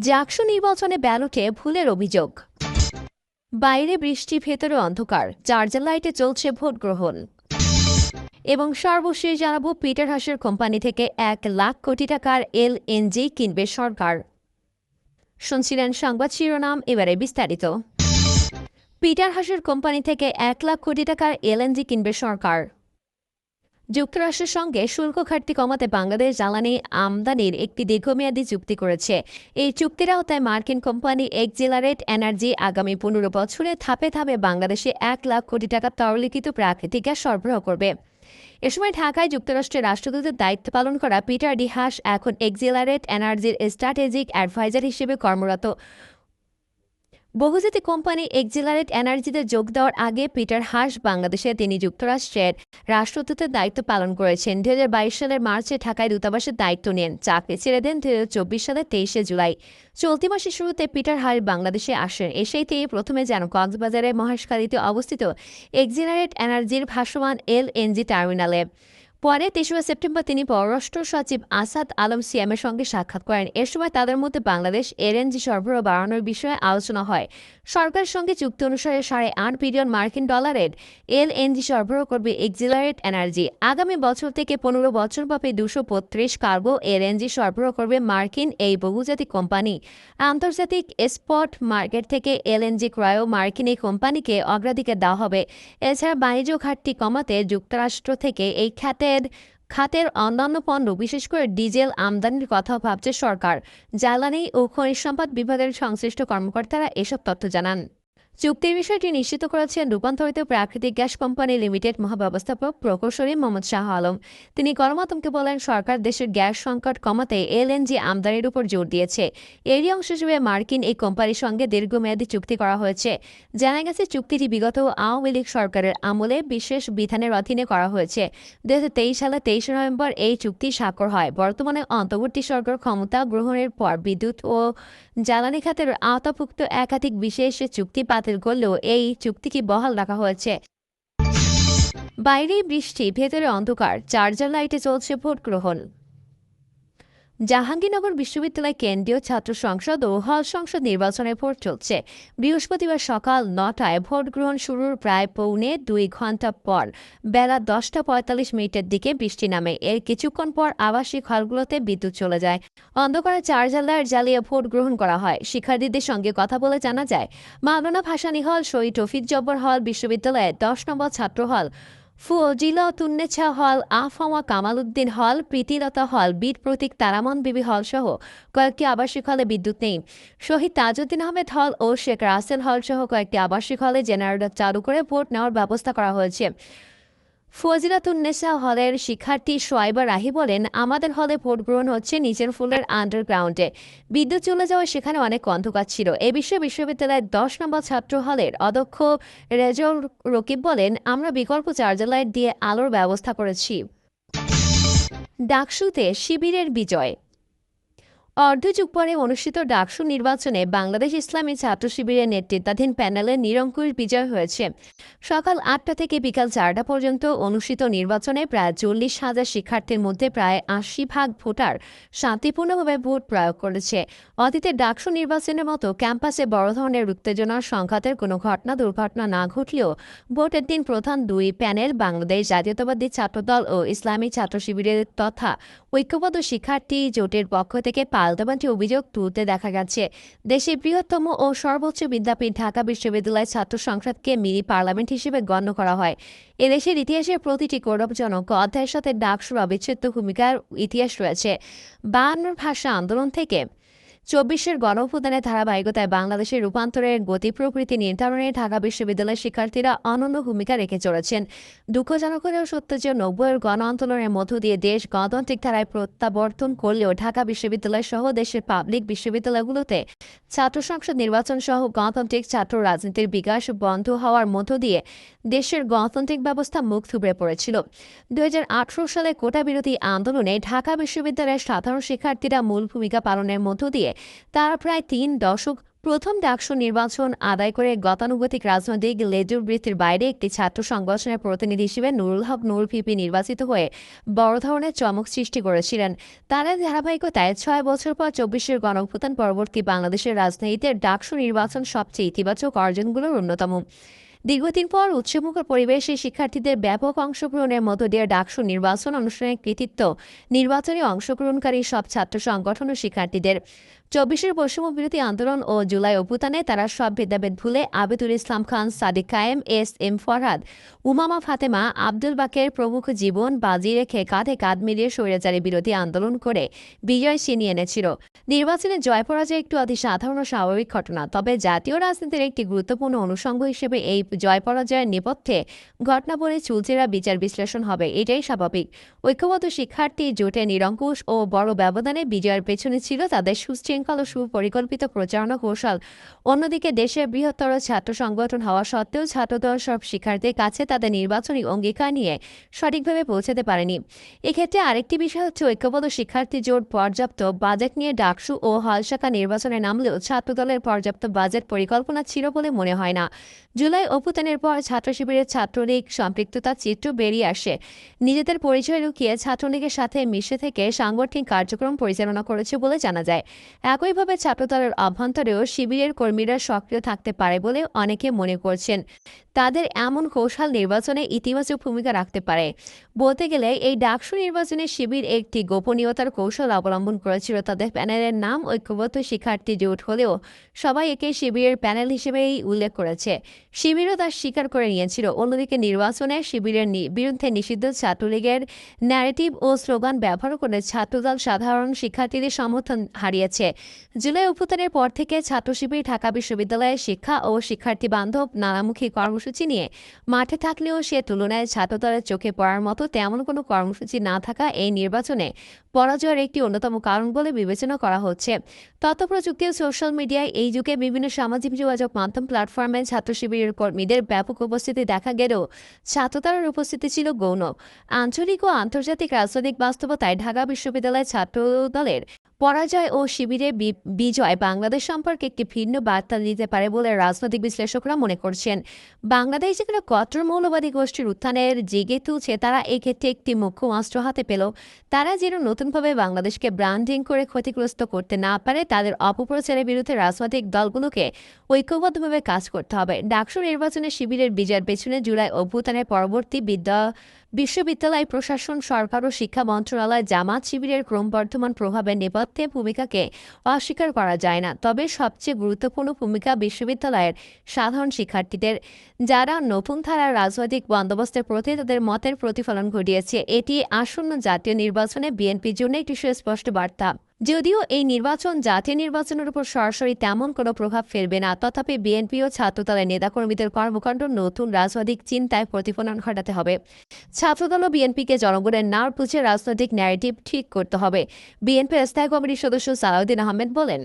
জাকসু নির্বাচনে ব্যালটে ভুলের অভিযোগ। বাইরে বৃষ্টি, ভেতরে অন্ধকার। চার্জার লাইটে চলছে ভোট গ্রহণ। এবং সর্বশেষ জানাব, পিটার হাসের কোম্পানি থেকে এক লাখ কোটি টাকার এলএনজি কিনবে সরকার। শুনছিলেন সংবাদ শিরোনাম, এবারে বিস্তারিত। পিটার হাসের কোম্পানি থেকে এক লাখ কোটি টাকার এলএনজি কিনবে সরকার। যুক্তরাষ্ট্রের সঙ্গে শুল্ক ঘাটতি কমাতে বাংলাদেশ জ্বালানি আমদানির একটি দীর্ঘমেয়াদী চুক্তি করেছে। এই চুক্তির আওতায় মার্কিন কোম্পানি এক্সিলারেট এনার্জি আগামী পনেরো বছরে ধাপে ধাপে বাংলাদেশে এক লাখ কোটি টাকা তরলীকৃত প্রাকৃতিক গ্যাস সরবরাহ করবে। এ সময় ঢাকায় যুক্তরাষ্ট্রের রাষ্ট্রদূতের দায়িত্ব পালন করা পিটার ডি হাস এখন এক্সিলারেট এনার্জির স্ট্র্যাটেজিক অ্যাডভাইজার হিসেবে কর্মরত। বহুজাতিক কোম্পানি এক্সিলারেট এনার্জিতে যোগ দেওয়ার আগে পিটার হাস বাংলাদেশে তিনি যুক্তরাষ্ট্রের রাষ্ট্রদূতের দায়িত্ব পালন করেছেন। দুই হাজার বাইশ সালের মার্চে ঢাকায় দূতাবাসের দায়িত্ব নেন। চাকরি ছেড়ে দেন দুই হাজার চব্বিশ সালের তেইশে জুলাই। চলতি মাসের শুরুতে পিটার হাস বাংলাদেশে আসেন। এসেই তিনি প্রথমে যেন কক্সবাজারের মহেশখালীতে অবস্থিত এক্সিলারেট এনার্জির ভাসমান এল এনজি টার্মিনালে। পরে তেসরা সেপ্টেম্বর তিনি পররাষ্ট্র সচিব আসাদ আলম সিয়ামের সঙ্গে সাক্ষাৎ করেন। এর সময় তাদের মধ্যে বাংলাদেশ এলএনজি সরবরাহ বাড়ানোর বিষয়ে আলোচনা হয়। সরকারের সঙ্গে চুক্তি অনুসারে সাড়ে আট বিলিয়ন মার্কিন ডলারের এলএনজি সরবরাহ করবে এক্সিলারেট এনার্জি। আগামী বছর থেকে পনেরো বছরব্যাপী দুশো বত্রিশ কার্গো এলএনজি সরবরাহ করবে মার্কিন এই বহুজাতিক কোম্পানি। আন্তর্জাতিক স্পট মার্কেট থেকে এলএনজি ক্রয়ও মার্কিন এই কোম্পানিকে অগ্রাধিকার দেওয়া হবে। এছাড়া বাণিজ্য ঘাটতি কমাতে যুক্তরাষ্ট্র থেকে এই খ্যাতের খাতের অন্যান্য পণ্য, বিশেষ করে ডিজেল আমদানির কথাও ভাবছে সরকার। জ্বালানি ও খনিজ সম্পদ বিভাগের সংশ্লিষ্ট কর্মকর্তারা এসব তথ্য জানান। চুক্তির বিষয়টি নিশ্চিত করেছেন রূপান্তরিত প্রাকৃতিক গ্যাস কোম্পানি লিমিটেড মহাব্যবস্থাপক, প্রকৌশলী মোহাম্মদ শাহ আলম। তিনি গণমাধ্যমকে বলেন, সরকার দেশের গ্যাস সংকট কমাতে এলএনজি আমদানির উপর জোর দিয়েছে। এরই অংশ হিসেবে মার্কিন এই কোম্পানির সঙ্গে দীর্ঘমেয়াদী চুক্তি করা হয়েছে। জানা গেছে, চুক্তিটি বিগত আওয়ামী লীগ সরকারের আমলে বিশেষ বিধানের অধীনে করা হয়েছে। দুই হাজার তেইশ সালে তেইশে নভেম্বর এই চুক্তি স্বাক্ষর হয়। বর্তমানে অন্তর্বর্তী সরকার ক্ষমতা গ্রহণের পর বিদ্যুৎ ও জ্বালানি খাতের আওতাভুক্ত একাধিক বিশেষ চুক্তি বাতিল করলেও এই চুক্তিকে বহাল রাখা হয়েছে। বাইরে বৃষ্টি, ভেতরে অন্ধকার চার্জার লাইটে চলছে ভোট গ্রহণ জাহাঙ্গীরনগর বিশ্ববিদ্যালয় কেন্দ্রীয় ছাত্র সংসদ ও হল সংসদ নির্বাচনের ভোট চলছে। বৃহস্পতিবার সকাল নটায় ভোট গ্রহণ শুরুর প্রায় পৌনে দুই ঘণ্টা পর বেলা দশটা পঁয়তাল্লিশ মিনিটের দিকে বৃষ্টি নামে। এর কিছুক্ষণ পর আবাসিক হলগুলোতে বিদ্যুৎ চলে যায়। অন্ধকারে চার্জার লাইট জ্বালিয়ে ভোট গ্রহণ করা হয়। শিক্ষার্থীদের সঙ্গে কথা বলে জানা যায়, মাওলানা ভাসানী হল, শহীদ রফিক জব্বর হল বিশ্ববিদ্যালয়ের দশ নম্বর ছাত্র হল। ফজিলতুন্নেছা হল আফাওয়া কামাল উদ্দিন হল, প্রীতিলতা হল, বীর প্রতীক তারামন বিবি হল সহ কয়েকটি আবাসিক হলে বিদ্যুৎ নেই। শহীদ তাজউদ্দিন আহমেদ হল ও শেখ রাসেল হল সহ কয়েকটি আবাসিক হলে জেনারেটর চালু করে ভোট নেওয়ার ব্যবস্থা করা হয়েছে। ফজিলাতুন্নেসা হলের শিক্ষার্থী সোয়াইবা রাহি বলেন, আমাদের হলে ভোট গ্রহণ হচ্ছে নিচের ফুলের আন্ডারগ্রাউন্ডে। বিদ্যুৎ চলে যাওয়ায় সেখানে অনেক অন্ধকার ছিল। এ বিষয়ে বিশ্ববিদ্যালয়ের দশ নম্বর ছাত্র হলের অধ্যক্ষ রেজল রকিব বলেন, আমরা বিকল্প চার্জার লাইট দিয়ে আলোর ব্যবস্থা করেছি। ডাকসুতে শিবিরের বিজয়। অর্ধযুগ পরে অনুষ্ঠিত ডাকসু নির্বাচনে বাংলাদেশ ইসলামী ছাত্র শিবিরের নেতৃত্বাধীন প্যানেলের নিরঙ্কুশ বিজয় হয়েছে। সকাল আটটা থেকে বিকাল চারটা পর্যন্ত অনুষ্ঠিত নির্বাচনে প্রায় চল্লিশ হাজার শিক্ষার্থীর মধ্যে প্রায় আশি ভাগ ভোটার শান্তিপূর্ণভাবে ভোট প্রয়োগ করেছে। অতীতে ডাকসু নির্বাচনের মতো ক্যাম্পাসে বড় ধরনের উত্তেজনার সংঘাতের কোনো ঘটনা দুর্ঘটনা না ঘটলেও ভোটের দিন প্রধান দুই প্যানেল বাংলাদেশ জাতীয়তাবাদী ছাত্রদল ও ইসলামী ছাত্র শিবিরের তথা ঐক্যবদ্ধ শিক্ষার্থী জোটের পক্ষ থেকে পাল্টাপাল্টি অভিযোগ তুলতে দেখা গেছে। দেশের বৃহত্তম ও সর্বোচ্চ বিদ্যাপীঠ ঢাকা বিশ্ববিদ্যালয়ের ছাত্র সংসদকে মিনি পার্লামেন্ট হিসেবে গণ্য করা হয়। এদেশের ইতিহাসে প্রতিটি গৌরবজনক অধ্যায়ের সাথে ডাকসুর অবিচ্ছেদ্য ভূমিকার ইতিহাস রয়েছে। বায়ান্নর ভাষা আন্দোলন থেকে চব্বিশের গণপ্রদানের ধারাবাহিকতায় বাংলাদেশের রূপান্তরের গতি প্রকৃতি নির্ধারণে ঢাকা বিশ্ববিদ্যালয়ের শিক্ষার্থীরা অনন্য ভূমিকা রেখে চলেছেন। দুঃখজনক হলেও সত্য যে নব্বইয়ের গণ আন্দোলনের মধ্য দিয়ে দেশ গণতান্ত্রিক ধারায় প্রত্যাবর্তন করলেও ঢাকা বিশ্ববিদ্যালয় সহ দেশের পাবলিক বিশ্ববিদ্যালয়গুলোতে ছাত্র সংসদ নির্বাচন সহ গণতান্ত্রিক ছাত্র রাজনীতির বিকাশ বন্ধ হওয়ার মধ্য দিয়ে দেশের গণতান্ত্রিক ব্যবস্থা মুখ থুবড়ে পড়েছিল। দু হাজার আঠারো সালে কোটা বিরোধী আন্দোলনে ঢাকা বিশ্ববিদ্যালয়ের সাধারণ শিক্ষার্থীরা মূল ভূমিকা পালনের মধ্য দিয়ে তারা প্রায় তিন দশক প্রথম ডাকসু নির্বাচন আদায় করে গতানুগতিক রাজনৈতিক লেজুর বৃত্তির বাইরে একটি ছাত্র সংগঠনের প্রতিনিধি হিসেবে নুরুল হক নুর পিপি নির্বাচিত হয়ে বড় ধরনের চমক সৃষ্টি করেছিলেন। তারা ধারাবাহিকতায় ছয় বছর পর চব্বিশের গণঅভ্যুত্থান পরবর্তী বাংলাদেশের রাজনীতিতে ডাকসু নির্বাচন সবচেয়ে ইতিবাচক অর্জনগুলোর অন্যতম। দীর্ঘদিন পর উৎসমুখর পরিবেশে শিক্ষার্থীদের ব্যাপক অংশগ্রহণের মধ্য দিয়ে ডাকসু নির্বাচন অনুষ্ঠানের কৃতিত্ব নির্বাচনে অংশগ্রহণকারী সব ছাত্র সংগঠন ও শিক্ষার্থীদের। চব্বিশের বৈষম্য বিরোধী আন্দোলন ও জুলাই অভ্যুত্থানে তারা সব ভেদাভেদ ভুলে আবেদুল ইসলাম খান, সাদিক কায়েম, এস এম ফরহাদ, উমামা ফাতেমা, আব্দুল বাকের প্রমুখ জীবন বাজি রেখে কাঁধে কাঁধ মিলিয়ে স্বৈরাচারী বিরোধী আন্দোলন করে বিজয় ছিনিয়ে এনেছিল। নির্বাচনে জয় পরাজয় একটু অতি সাধারণ স্বাভাবিক ঘটনা, তবে জাতীয় রাজনীতির একটি গুরুত্বপূর্ণ অনুষঙ্গ হিসেবে এই জয় পরাজয়ের নেপথ্যে ঘটনাবলী চুলচেরা বিচার বিশ্লেষণ হবে, এটাই স্বাভাবিক। ঐক্যবদ্ধ শিক্ষার্থী জোটে নিরঙ্কুশ ও বড় ব্যবধানে বিজয়ের পেছনে ছিল তাদের সুশৃঙ্খল ও সুপরিকল্পিত প্রচারণা কৌশল। অন্যদিকে দেশের বৃহত্তর ছাত্র সংগঠন হওয়া সত্ত্বেও ছাত্রদল সব শিক্ষার্থীর কাছে তাদের নির্বাচনী অঙ্গীকার নিয়ে সঠিকভাবে পৌঁছাতে পারেনি। এক্ষেত্রে আরেকটি বিষয় হচ্ছে ঐক্যবদ্ধ শিক্ষার্থী জোট পর্যাপ্ত বাজেট নিয়ে ডাকসু ও হালশাখা নির্বাচনে নামলেও ছাত্রদলের পর্যাপ্ত বাজেট পরিকল্পনা ছিল বলে মনে হয় না। জুলাই অভ্যুত্থানের পর ছাত্র শিবিরের ছাত্রলীগ সম্পৃক্ততার চিত্র বেরিয়ে আসে। নিজেদের পরিচয় লুকিয়ে ছাত্রলীগের সাথে মিশে থেকে সাংগঠনিক কার্যক্রম পরিচালনা করেছে বলে জানা যায়। একইভাবে ছাত্রদলের অভ্যন্তরেও শিবিরের কর্মীরা সক্রিয় থাকতে পারে বলে অনেকে মনে করছেন। তাদের এমন কৌশল নির্বাচনে ইতিবাচক ভূমিকা রাখতে পারে। বলতে গেলে, এই ডাকসু নির্বাচনে শিবির একটি গোপনীয়তার কৌশল অবলম্বন করেছিল। তাদের প্যানেলের নাম ঐক্যবদ্ধ শিক্ষার্থী জোট হলেও সবাই একে শিবিরের প্যানেল হিসেবেই উল্লেখ করেছে। শিবিরও তা স্বীকার করে নিয়েছিল। অন্যদিকে নির্বাচনে শিবিরের বিরুদ্ধে নিষিদ্ধ ছাত্রলীগের ন্যারেটিভ ও স্লোগান ব্যবহার করে ছাত্রদল সাধারণ শিক্ষার্থীদের সমর্থন হারিয়েছে। জুলাই অভ্যুত্থানের পর থেকে ছাত্র শিবির ঢাকা বিশ্ববিদ্যালয়ে শিক্ষা ও শিক্ষার্থী বান্ধব নানামুখী কর্মসূচি নিয়ে মাঠে থাকলেও সে তুলনায় ছাত্রদলের চোখে পড়ার মতো তেমন কোনো কর্মসূচি না থাকা এই নির্বাচনে পরাজয়ের একটি অন্যতম কারণ বলে বিবেচনা করা হচ্ছে। তথ্য প্রযুক্তি ও সোশ্যাল মিডিয়ায় এই যুগে বিভিন্ন সামাজিক যোগাযোগ মাধ্যম, প্ল্যাটফর্মে ছাত্র শিবিরের কর্মীদের ব্যাপক উপস্থিতি দেখা গেলেও ছাত্রতার উপস্থিতি ছিল গৌণ। আঞ্চলিক ও আন্তর্জাতিক রাজনৈতিক বাস্তবতায় ঢাকা বিশ্ববিদ্যালয়ের ছাত্র দলের পরাজয় ও শিবিরে বিজয় বাংলাদেশ সম্পর্কে একটি ভিন্ন বার্তা দিতে পারে বলে রাজনৈতিক বিশ্লেষকরা মনে করছেন। বাংলাদেশ যেখানে কট্টর মৌলবাদী গোষ্ঠীর উত্থানের জেগে তুলছে তারা এক্ষেত্রে একটি মুখ্য অস্ত্র হাতে পেল তারা যেন নতুনভাবে বাংলাদেশকে ব্র্যান্ডিং করে ক্ষতিগ্রস্ত করতে না পারে, তাদের অপপ্রচারের বিরুদ্ধে রাজনৈতিক দলগুলোকে ঐক্যবদ্ধভাবে কাজ করতে হবে। ডাকসু নির্বাচনের শিবিরের বিজয়ের পেছনে জুলাই অভ্যুত্থানের পরবর্তী বিদ্যা বিশ্ববিদ্যালয় প্রশাসন, সরকার ও শিক্ষা মন্ত্রণালয় জামাত শিবিরের ক্রমবর্ধমান প্রভাবে নেপথ্যে ভূমিকাকে অস্বীকার করা যায় না। তবে সবচেয়ে গুরুত্বপূর্ণ ভূমিকা বিশ্ববিদ্যালয়ের সাধারণ শিক্ষার্থীদের। যারা নতুন ধারার রাজনৈতিক বন্দোবস্তের প্রতি তাদের মতের প্রতিফলন ঘটিয়েছে, এটি আসন্ন জাতীয় নির্বাচনে বিএনপির জন্য একটি সুস্পষ্ট বার্তা। যদিও এই নির্বাচন জাতীয় নির্বাচনের উপর সরাসরি তেমন কোনো প্রভাব ফেলবে না। তথাপি বিএনপি ও ছাত্রদলের নেতাকর্মীদের কর্মকাণ্ড নতুন রাজনৈতিক চিন্তায় প্রতিফলন ঘটাতে হবে। ছাত্রদল ও বিএনপিকে জনগণের না বুঝে রাজনৈতিক ন্যারেটিভ ঠিক করতে হবে। বিএনপির স্থায়ী কমিটির সদস্য সালাউদ্দিন আহমেদ বলেন